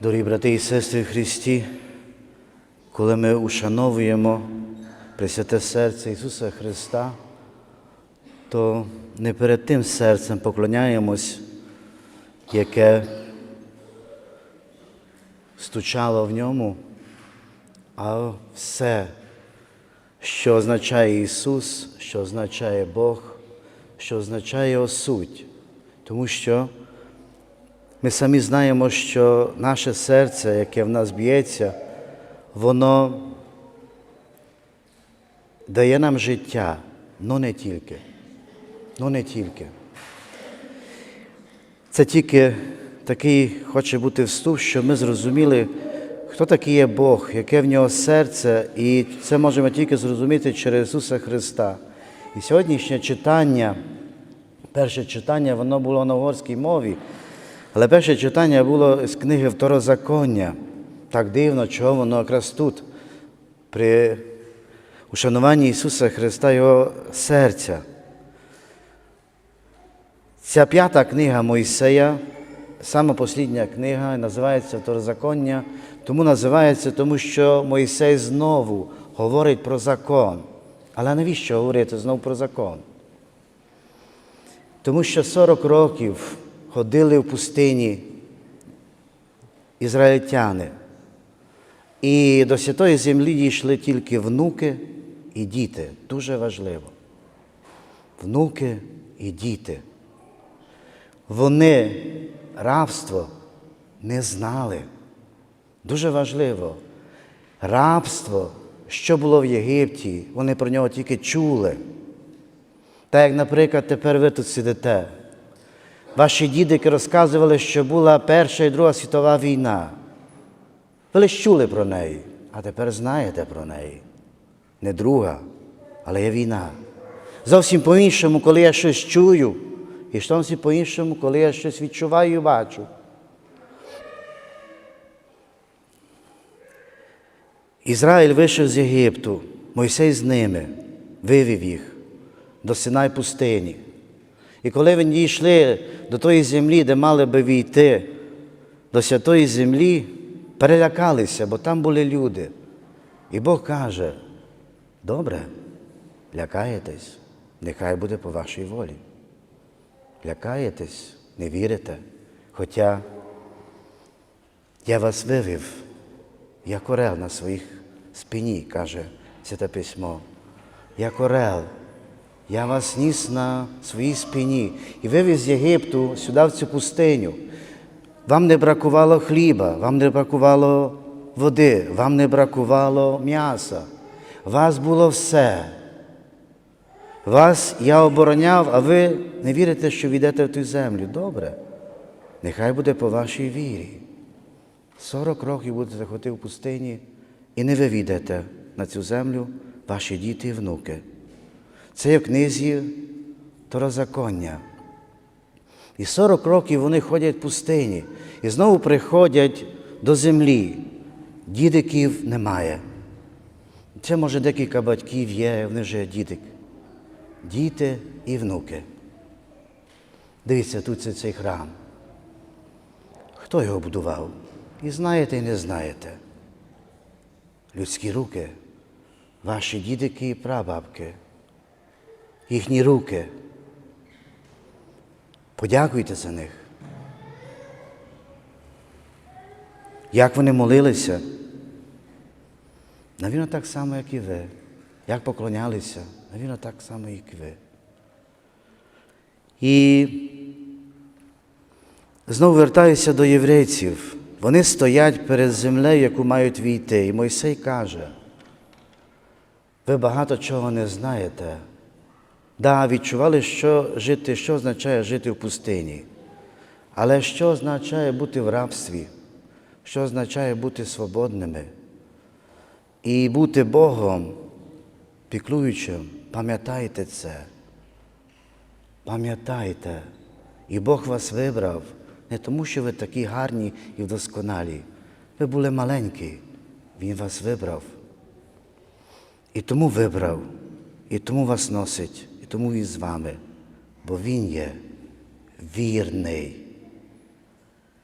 Дорогі брати і сестри в Христі, коли ми ушановуємо Пресвяте серце Ісуса Христа, то не перед тим серцем поклоняємось, яке стучало в ньому, а все, що означає Ісус, що означає Бог, що означає Його суть. Тому що ми самі знаємо, що наше серце, яке в нас б'ється, воно дає нам життя, але не тільки. Ну не тільки. Це тільки такий хоче бути вступ, щоб ми зрозуміли, хто такий є Бог, яке в нього серце, і це можемо тільки зрозуміти через Ісуса Христа. І сьогоднішнє читання, перше читання, воно було на угорській мові, але перше читання було з книги Второзаконня. Так дивно, чого воно якраз тут, при ушануванні Ісуса Христа, Його серця. Ця п'ята книга Мойсея, сама послідня книга, називається Второзаконня, тому називається, тому що Мойсей знову говорить про закон. Але навіщо говорити знову про закон? Тому що 40 років ходили в пустині ізраїльтяни, і до святої землі дійшли тільки внуки і діти. Дуже важливо. Внуки і діти. Вони рабство не знали. Дуже важливо. Рабство, що було в Єгипті, вони про нього тільки чули. Так як, наприклад, тепер ви тут сидите. Ваші дідики розказували, що була Перша і Друга світова війна. Ви лише чули про неї, а тепер знаєте про неї. Не друга, але є війна. Зовсім по-іншому, коли я щось чую, і зовсім по-іншому, коли я щось відчуваю і бачу. Ізраїль вийшов з Єгипту, Мойсей з ними, вивів їх до Синай пустині. І коли вони дійшли до тої землі, де мали би війти, до святої землі, перелякалися, бо там були люди. І Бог каже, добре, лякаєтесь, нехай буде по вашій волі. Лякаєтесь, не вірите, хоча я вас вивів, як орел на своїх спині, каже Святе Письмо. Як орел, я вас ніс на своїй спині і вивіз з Єгипту сюди в цю пустиню. Вам не бракувало хліба, вам не бракувало води, вам не бракувало м'яса. Вас було все. Вас я обороняв, а ви не вірите, що війдете в ту землю. Добре. Нехай буде по вашій вірі. Сорок років будете ходити в пустині і не ви війдете на цю землю ваші діти і внуки. Це є в книзі Второзаконня. І 40 років вони ходять в пустині і знову приходять до землі. Дідиків немає. Це, може, декілька батьків є, вони вже дідик. Діти і внуки. Дивіться, тут це цей храм. Хто його будував? І знаєте, і не знаєте. Людські руки, ваші дідики і прабабки, їхні руки. Подякуйте за них. Як вони молилися? Навірно, так само, як і ви. Як поклонялися, навірно, так само, як і ви. І знову вертаюся до єврейців. Вони стоять перед землею, яку мають війти. І Мойсей каже, ви багато чого не знаєте. Да, відчували, що жити, що означає жити в пустині. Але що означає бути в рабстві? Що означає бути свободними? І бути Богом, піклуючим, пам'ятайте це. Пам'ятайте, і Бог вас вибрав не тому, що ви такі гарні і вдосконалі. Ви були маленькі, Він вас вибрав. І тому вибрав, і тому вас носить, тому Він з вами, бо Він є вірний.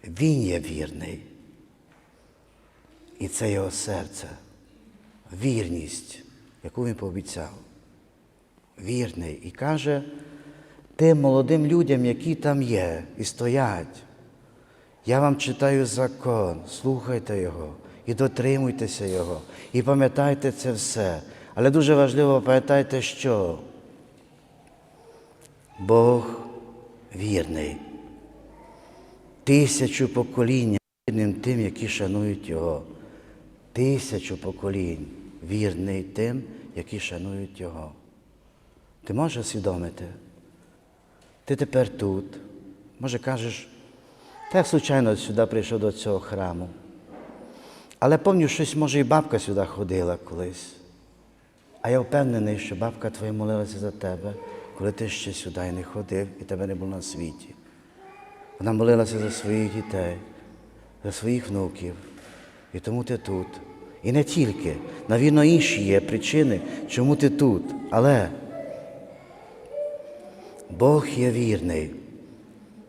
Він є вірний. І це його серце, вірність, яку він пообіцяв. Вірний. І каже тим молодим людям, які там є і стоять. Я вам читаю закон, слухайте його і дотримуйтеся його, і пам'ятайте це все. Але дуже важливо пам'ятайте, що Бог вірний. Тисячу поколінь вірним тим, які шанують Його. Тисячу поколінь вірний тим, які шанують Його. Ти можеш усвідомити? Ти тепер тут. Може кажеш, так случайно сюди прийшов до цього храму. Але пам'ятаю, щось, може, і бабка сюди ходила колись. А я впевнений, що бабка твоя молилася за тебе, коли ти ще сюди не ходив і тебе не було на світі. Вона молилася за своїх дітей, за своїх внуків. І тому ти тут. І не тільки. Навірно, інші є причини, чому ти тут. Але Бог є вірний.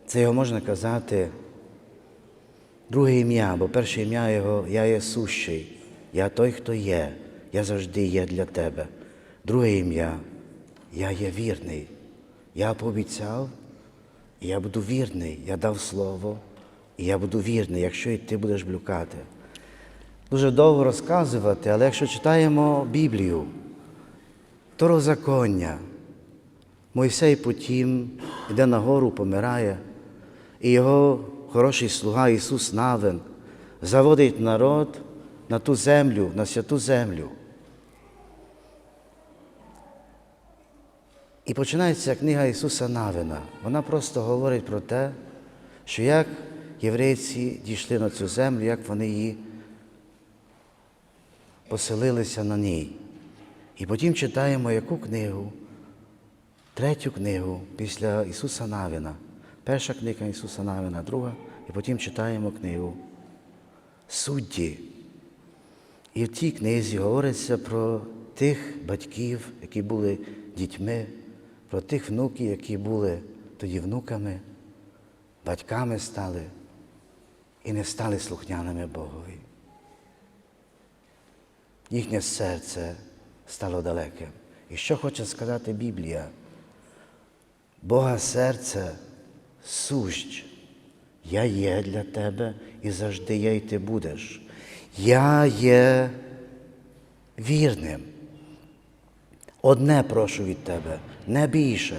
Це його можна казати друге ім'я, бо перше ім'я його я є сущий, я той, хто є, я завжди є для тебе. Друге ім'я я є вірний. Я пообіцяв, і я буду вірний, я дав слово, і я буду вірний, якщо і ти будеш блюкати. Дуже довго розказувати, але якщо читаємо Біблію, Второзаконня, Мойсей потім йде на гору, помирає, і його хороший слуга Ісус Навин заводить народ на ту землю, на святу землю. І починається книга Ісуса Навина. Вона просто говорить про те, що як єврейці дійшли на цю землю, як вони її поселилися на ній. І потім читаємо яку книгу, третю книгу після Ісуса Навина. Перша книга Ісуса Навина, друга, і потім читаємо книгу Судді. І в тій книзі говориться про тих батьків, які були дітьми, про тих внуків, які були тоді внуками, батьками стали і не стали слухняними Богові. Їхнє серце стало далеким. І що хоче сказати Біблія? Бога серце сущ. Я є для тебе і завжди є, і ти будеш. Я є вірним. Одне прошу від тебе, не більше.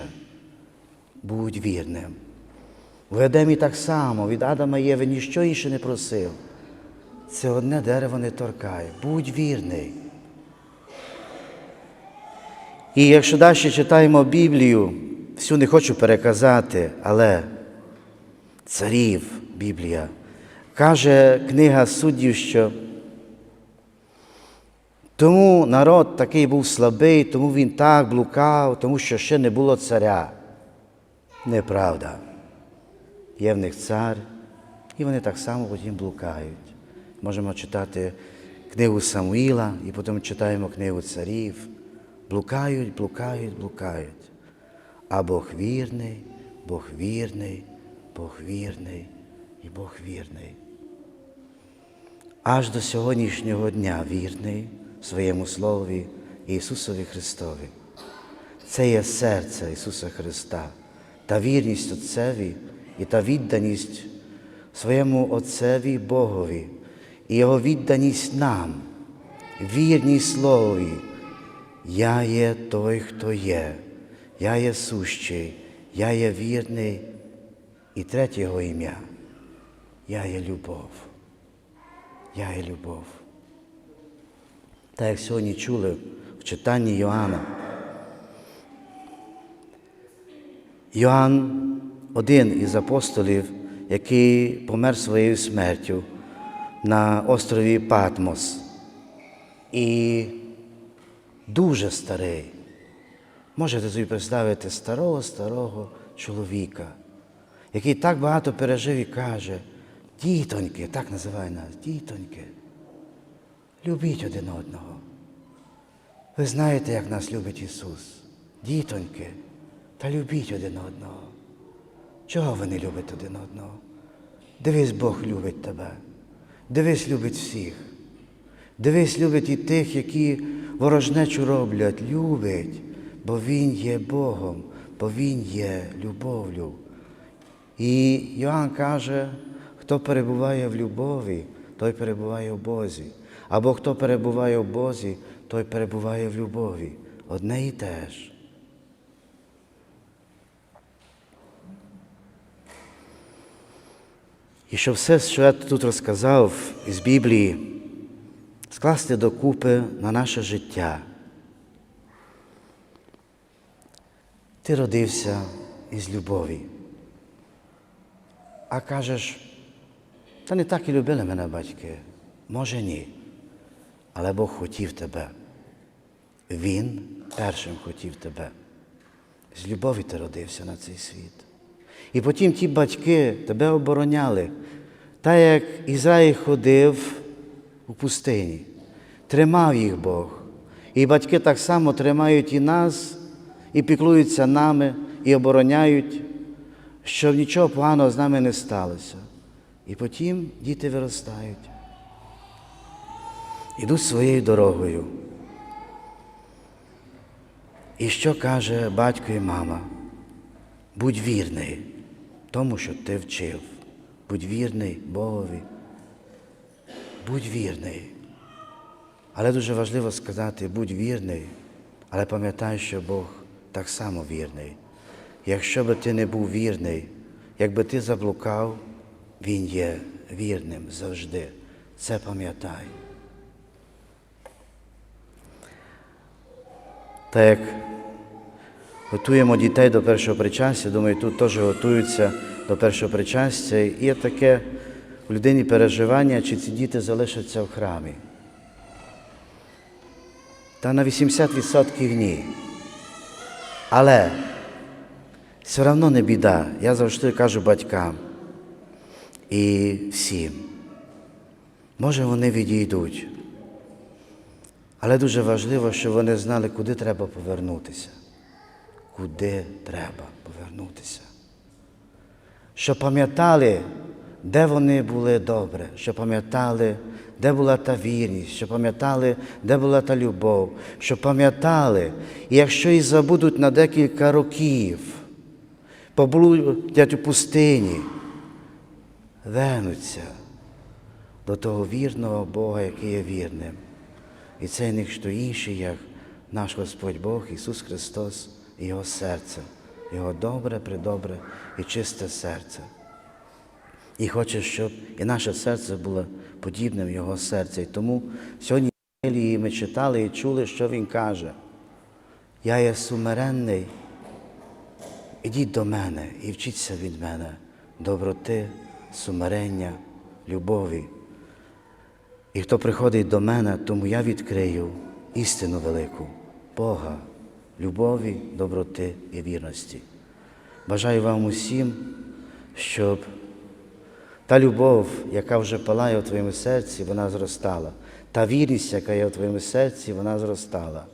Будь вірним. В Едемі так само, від Адама Єви ніщо інше не просив. Це одне дерево не торкає. Будь вірний. І якщо далі читаємо Біблію, всю не хочу переказати, але царів Біблія каже книга суддів, що тому народ такий був слабий, тому він так блукав, тому що ще не було царя. Неправда. Є в них цар, і вони так само потім блукають. Можемо читати книгу Самуїла і потім читаємо книгу царів. Блукають, блукають, блукають. А Бог вірний, Бог вірний, Бог вірний і Бог вірний. Аж до сьогоднішнього дня вірний своєму Слові Ісусові Христові. Це є серце Ісуса Христа, та вірність Отцеві і та відданість своєму Отцеві Богові і Його відданість нам, вірність Слові. Я є той, хто є, я є сущий, я є вірний. І третє його ім'я. Я є любов. Я є любов. Так як сьогодні чули в читанні Йоанна. Йоанн один із апостолів, який помер своєю смертю на острові Патмос. І дуже старий. Можете собі представити старого старого чоловіка, який так багато пережив і каже, дітоньки, так називає нас, дітоньки, любіть один одного. Ви знаєте, як нас любить Ісус. Дітоньки, та любіть один одного. Чого ви не любите один одного? Дивись, Бог любить тебе. Дивись, любить всіх. Дивись, любить і тих, які ворожнечу роблять, любить, бо Він є Богом, бо Він є любов'ю. І Йоанн каже, хто перебуває в любові, той перебуває в Бозі. Або хто перебуває в Бозі, той перебуває в любові. Одне і те ж. І щоб все, що я тут розказав із Біблії, скласти докупи на наше життя. Ти родився із любові. А кажеш, та не так і любили мене батьки. Може, ні. Але Бог хотів тебе. Він першим хотів тебе. З любові ти родився на цей світ. І потім ті батьки тебе обороняли, так як Ізраїль ходив у пустині, тримав їх Бог. І батьки так само тримають і нас, і піклуються нами, і обороняють, щоб нічого поганого з нами не сталося. І потім діти виростають, ідуть своєю дорогою. І що каже батько і мама? Будь вірний тому, що ти вчив. Будь вірний Богові. Будь вірний. Але дуже важливо сказати, будь вірний, але пам'ятай, що Бог так само вірний. Якщо би ти не був вірний, якби ти заблукав, Він є вірним завжди. Це пам'ятай. Так як готуємо дітей до першого причастя, думаю, тут теж готуються до першого причастя. І є таке у людині переживання, чи ці діти залишаться в храмі. Та на 80% ні. Але все одно не біда. Я завжди кажу батькам і всім. Може, вони відійдуть. Але дуже важливо, щоб вони знали, куди треба повернутися. Куди треба повернутися. Щоб пам'ятали, де вони були добре, щоб пам'ятали, де була та вірність, щоб пам'ятали, де була та любов, щоб пам'ятали, і якщо і забудуть на декілька років, поблудять у пустині, вернуться до того вірного Бога, який є вірним. І це ніхто інший, як наш Господь Бог Ісус Христос і Його серце, Його добре, придобре і чисте серце. І хоче, щоб і наше серце було подібним Його серця. І тому сьогодні ми читали і чули, що Він каже. Я є сумиренний, ідіть до мене і вчіться від мене доброти, сумирення, любові. І хто приходить до мене, тому я відкрию істину велику, Бога, любові, доброти і вірності. Бажаю вам усім, щоб та любов, яка вже палає у твоєму серці, вона зростала. Та вірність, яка є у твоєму серці, вона зростала.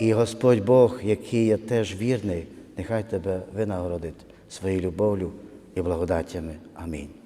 І Господь Бог, який є теж вірний, нехай тебе винагородить своєю любов'ю і благодаттями. Амінь.